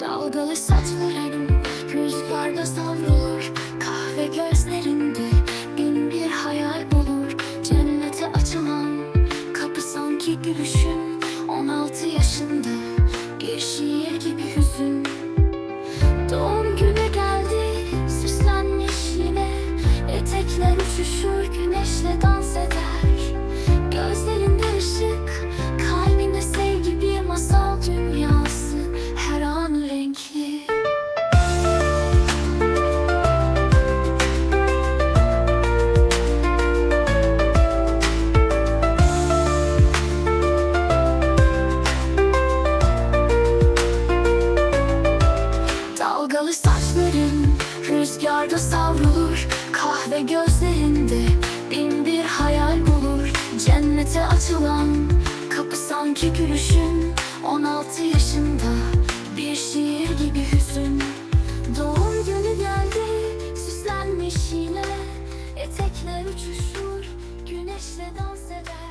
Dalgalı saçların rüzgarda savrulur. Kahve gözlerinde bin bir hayal bulur. Cennete açılan kapı sanki gülüşün. 16 yaşında bir şiir gibi hüzün. Doğum günü geldi süslenmiş yine. Etekler uçuşur güneşle dans saçların rüzgarda savrulur. Kahve gözlerinde bin bir hayal bulur. Cennete açılan kapı sanki gülüşün. 16 yaşında bir şiir gibi hüzün. Doğum günü geldi süslenmiş yine. Etekler uçuşur güneşle dans eder